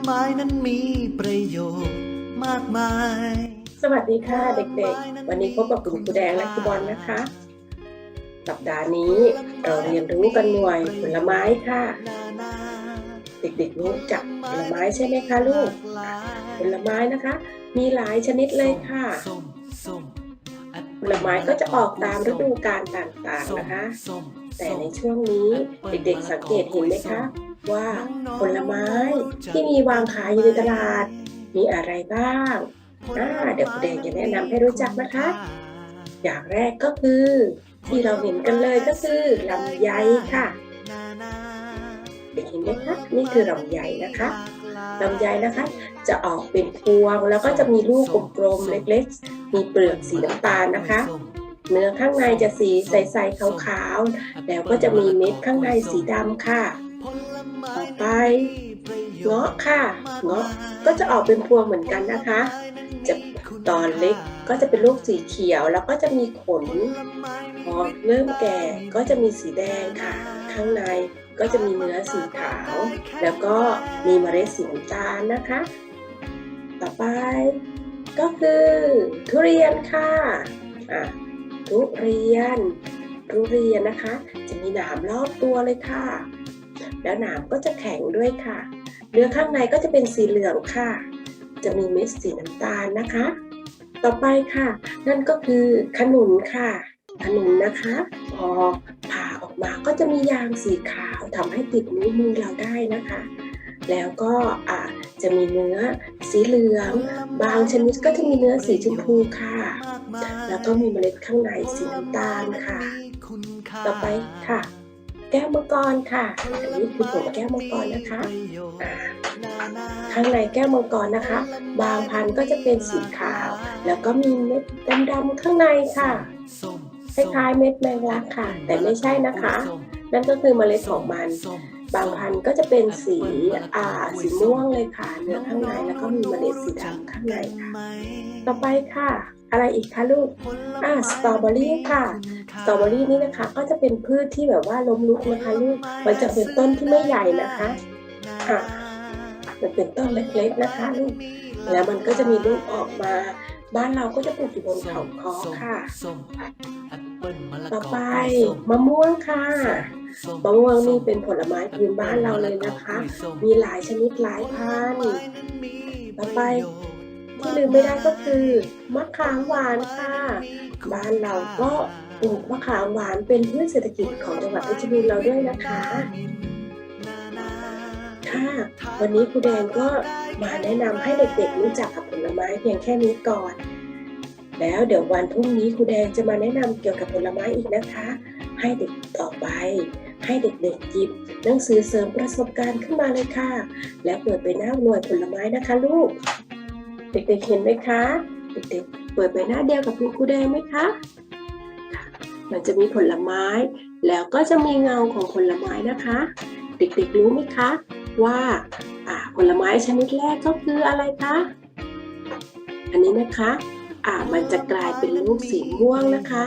ไม้นั้นมีประโยชน์มากมาย สวัสดีค่ะเด็กๆ วันนี้พบกับคุณครูแดงและครูบอลนะคะ สัปดาห์นี้เราเรียนรู้กันหน่วยผลไม้ค่ะ เด็กๆรู้จักผลไม้ใช่ไหมคะลูก ผลไม้นะคะ มีหลายชนิดเลยค่ะส้มส้มแอปผเปิ้ลไม้ก็จะออกตามฤดูกาลต่างๆนะคะส้มแต่ในช่วงนี้เด็กๆสังเกตเห็นไหมคะ ว่าผลไม้ที่มีวางขายอยู่ในตลาด มีอะไรบ้างอ่าเดี๋ยวครูแดงจะแนะนำให้รู้จักนะคะ อย่างแรกก็คือ ที่เราเห็นกันเลยก็คือลำไยค่ะเด็กเห็นไหมคะนี่คือลำไยนะคะลำไยนะคะ จะออกเป็นพวงแล้วก็จะมีลูกกลมๆเล็กๆ มีเปลือกสีน้ำตาลนะคะ เนื้อข้างในจะสีใสๆขาวๆแล้วก็จะมีเม็ดข้างในสีดำค่ะ ไปเงาะค่ะเงาะก็จะออกเป็นพวงเหมือนกันนะคะ จะตอนเล็กก็จะเป็นลูกสีเขียวแล้วก็จะมีขนพอเริ่มแก่ก็จะมีสีแดงค่ะ ข้างในก็จะมีเนื้อสีขาว แล้วก็มีเมล็ดสีน้ำตาลนะคะ ต่อไปก็คือทุเรียนค่ะอะทุเรียนทุเรียนนะคะ จะมีหนามรอบตัวเลยค่ะ แล้วหนามก็จะแข็งด้วยค่ะ เนื้อข้างในก็จะเป็นสีเหลืองค่ะ จะมีเม็ดสีน้ำตาลนะคะ ต่อไปค่ะ นั่นก็คือขนุนค่ะ ขนุนนะคะ พอผ่าออกมาก็จะมียางสีขาวทำให้ติดนิ้วมือเราได้นะคะแล้วก็อ่าจะมีเนื้อสีเหลือง บางชนิดก็จะมีเนื้อสีชมพูค่ะ แล้วก็มีเมล็ดข้างในสีน้ำตาลค่ะ ต่อไปค่ะ แก้วมังกรค่ะ อันนี้คือผงแก้วมังกรนะคะ ข้างในแก้วมังกรนะคะ บางพันก็จะเป็นสีขาว แล้วก็มีเม็ดดำๆข้างในค่ะ คล้ายๆเม็ดแมงลักค่ะ แต่ไม่ใช่นะคะ นั่นก็คือเมล็ดของมัน บางพันธุ์ก็จะเป็นสีอ่าสีม่วงเลยค่ะเนื้อข้างในแล้วก็มีเมล็ดสีดำข้างในค่ะ ต่อไปค่ะ อะไรอีกคะลูกอ่าสตรอเบอรี่ค่ะสตรอเบอรี่นี่นะคะ ก็จะเป็นพืชที่แบบว่าล้มลุกนะคะลูกมันจะเป็นต้นที่ไม่ใหญ่นะคะอะมันเป็นต้นเล็กๆนะคะลูกแล้วมันก็จะมีลูกออกมาบ้านเราก็จะปลูกอยู่บนเขาคอค่ะ ต่อไปมะม่วงค่ะ มะม่วงนี่เป็นผลไม้พื้นบ้านเราเลยนะคะ มีหลายชนิดหลายพันธุ์ต่อไปที่ลืมไม่ได้ก็คือ มะขามหวานค่ะ บ้านเราก็ปลูกมะขามหวานเป็นพืชเศรษฐกิจของจังหวัดเพชรบูรณ์เราด้วยนะคะค่ะวันนี้ครูแดงก็มาแนะนำให้เด็กๆรู้จักกับผลไม้เพียงแค่นี้ก่อน แล้วเดี๋ยววันพรุ่งนี้ครูแดงจะมาแนะนำเกี่ยวกับผลไม้อีกนะคะ ให้เด็กต่อไป ให้เด็กๆหยิบหนังสือเสริมประสบการณ์ขึ้นมาเลยค่ะ แล้วเปิดไปหน้าหน่วยผลไม้นะคะลูก เด็กๆเห็นไหมคะ เด็กๆเปิดไปหน้าเดียวกับคุณครูแดงไหมคะมันจะมีผลไม้ แล้วก็จะมีเงาของผลไม้นะคะ เด็กๆรู้ไหมคะ ว่าอ่าผลไม้ชนิดแรกก็คืออะไรคะ อันนี้นะคะ อ่ามันจะกลายเป็นลูกสีม่วงนะคะ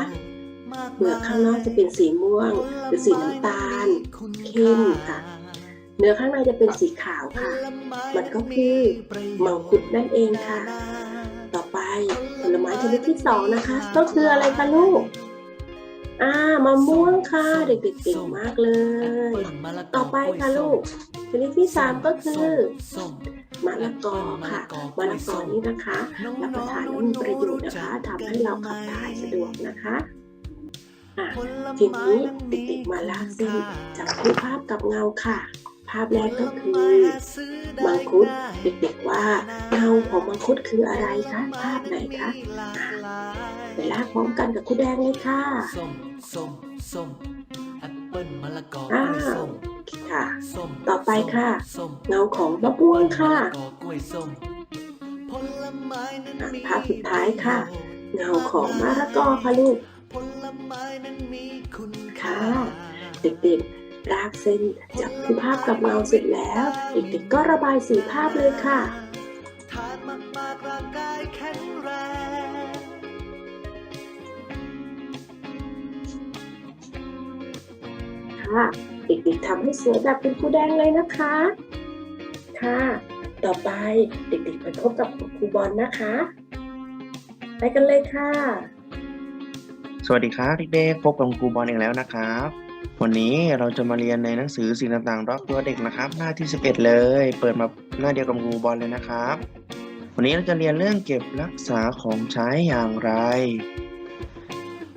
เปลือกข้างนอกจะเป็นสีม่วง หรือสีน้ำตาลเข้มค่ะ เนื้อข้างในจะเป็นสีขาวค่ะ มันก็คือมังคุดนั่นเองค่ะ ต่อไปผลไม้ชนิดที่สองนะคะ ก็คืออะไรคะลูกอ่ามะม่วงค่ะเด็กๆเก่งมากเลย ต่อไปค่ะลูกชนิดที่สามก็คือมะละกอค่ะมะละกอนี่นะคะรับประทานแล้วมีประโยชน์นะคะทำให้เราขับถ่ายสะดวกนะคะอะ ทีนี้เด็กๆมาลากเส้นจับคู่ภาพกับเงาค่ะ ภาพแรกก็คือมังคุดเด็กๆว่าเงาของมังคุดคืออะไรคะภาพไหนคะอะไปลากพร้อมกันกับคุณแดงเลยค่ะส้มส้มส้มแอปเปิ้ลมะละกออ้ากล้ววยส้มค่ะส้มต่อไปค่ะส้มเงาของมะม่วงค่ะมะละกอกล้วยส้มผลไม้นั้นมีภาพสุดท้ายค่ะ เงาของมะละกอค่ะลูกผลไม้นั้นมี คุณค่ะเด็กๆรากเส้นจับคู่ภาพกับเงาเสร็จแล้ว เด็กๆก็ระบายสีภาพเลยค่ะทานมากๆร่างกายแข็งแรงค่ะเด็กๆทำให้สวยแบบเป็นผู้แดงเลยนะคะ ค่ะ ต่อไปเด็กๆไปพบกับคุณครูบอลนะคะ ไปกันเลยค่ะ สวัสดีครับเด็กๆพบกับครูบอลอีกแล้วนะครับ วันนี้เราจะมาเรียนในหนังสือสิ่งต่างๆรอบตัวเด็กนะครับ หน้าที่ 11 เลย เปิดมาหน้าเดียวกับครูบอลเลยนะครับ วันนี้เราจะเรียนเรื่องเก็บรักษาของใช้อย่างไร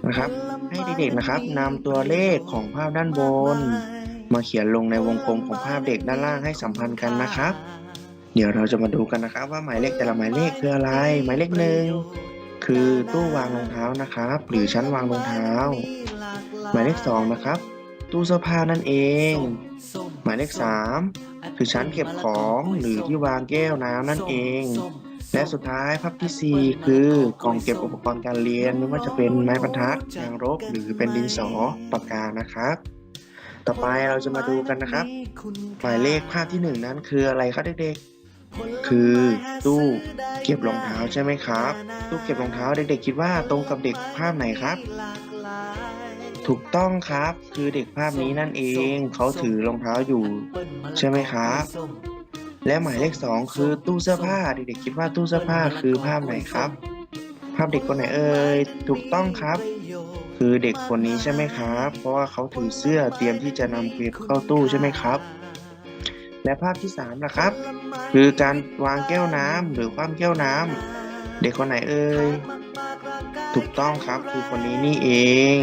นะครับ ให้เด็กๆนะครับนำตัวเลขของภาพด้านบน มาเขียนลงในวงกลมของภาพเด็กด้านล่างให้สัมพันธ์กันนะครับ เดี๋ยวเราจะมาดูกันนะครับ ว่าหมายเลขแต่ละหมายเลขคืออะไร หมายเลขหนึ่ง คือตู้วางรองเท้านะครับ หรือชั้นวางรองเท้า หมายเลขสองนะครับ ตู้เสื้อผ้านั่นเอง หมายเลขสามคือชั้นเก็บของหรือที่วางแก้วน้ำนั่นเอง และสุดท้ายภาพที่สี่คือกล่องเก็บอุปกรณ์การเรียนไม่ว่าจะเป็นไม้บรรทัดยางลบหรือเป็นดินสอปากกานะครับต่อไปเราจะมาดูกันนะครับ หมายเลขภาพที่หนึ่งนั้นคืออะไรครับเด็กๆ คือตู้เก็บรองเท้าใช่ไหมครับ ตู้เก็บรองเท้าเด็กๆคิดว่าตรงกับเด็กภาพไหนครับ ถูกต้องครับคือเด็กภาพนี้นั่นเองเขาถือรองเท้าอยู่ ใช่ไหมครับ และหมายเลขสองคือตู้เสื้อผ้าเด็กๆคิดว่าตู้เสื้อผ้าคือภาพไหนครับ ภาพเด็กคนไหนเอ่ยถูกต้องครับคือเด็กคนนี้ใช่ไหมครับ เพราะว่าเขาถือเสื้อเตรียมที่จะนำเก็บเข้าตู้ใช่ไหมครับ และภาพที่สามนะครับ คือการวางแก้วน้ำหรือความแก้วน้ำเด็กคนไหนเอ่ยถูกต้องครับคือคนนี้นี่เอง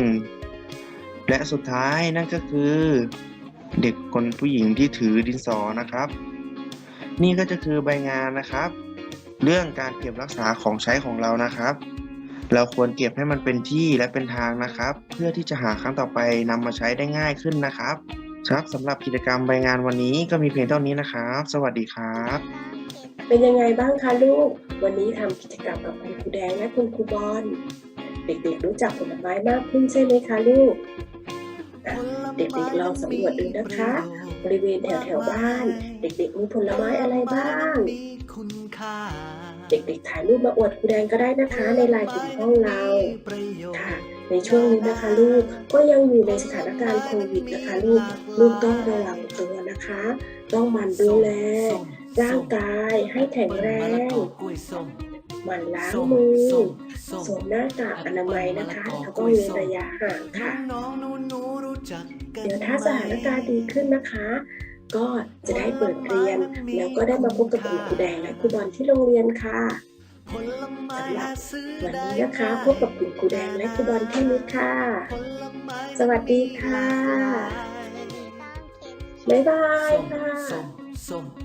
และสุดท้ายนั่นก็คือ เด็กคนผู้หญิงที่ถือดินสอนะครับ นี่ก็จะคือใบงานนะครับ เรื่องการเก็บรักษาของใช้ของเรานะครับ เราควรเก็บให้มันเป็นที่และเป็นทางนะครับ เพื่อที่จะหาครั้งต่อไปนำมาใช้ได้ง่ายขึ้นนะครับ ครับสำหรับกิจกรรมใบงานวันนี้ก็มีเพียงเท่านี้นะครับ สวัสดีครับ เป็นยังไงบ้างคะลูก วันนี้ทำกิจกรรมกับคุณครูแดงและคุณครูบอล เด็กๆ รู้จักผลไม้มากขึ้นใช่ไหมคะลูก เด็กๆลองสำรวจดูนะคะ บริเวณแถวๆบ้าน เด็กๆมีผลไม้อะไรบ้าง เด็กๆถ่ายรูปมาอวดครูแดงก็ได้นะคะ ในไลน์กลุ่มห้องเราค่ะ ในช่วงนี้นะคะลูกก็ยังอยู่ในสถานการณ์โควิดนะคะ ลูกลูกต้องระวังตัวนะคะ ต้องหมันดูแล ร่างกายให้แข็งแรงหมันล้างมือสวมหน้ากากอนามัยนะคะ แล้วก็เว้นระยะห่างค่ะ เดี๋ยวถ้าสถานการณ์ดีขึ้นนะคะ ก็จะได้เปิดเรียน แล้วก็ได้มาพบกับคุณครูแดงและครูบอลที่โรงเรียนค่ะ สำหรับวันนี้นะคะพบกับคุณครูแดงและครูบอลที่นี้ค่ะ สวัสดีค่ะ บ๊ายบายค่ะ ส้มส้ม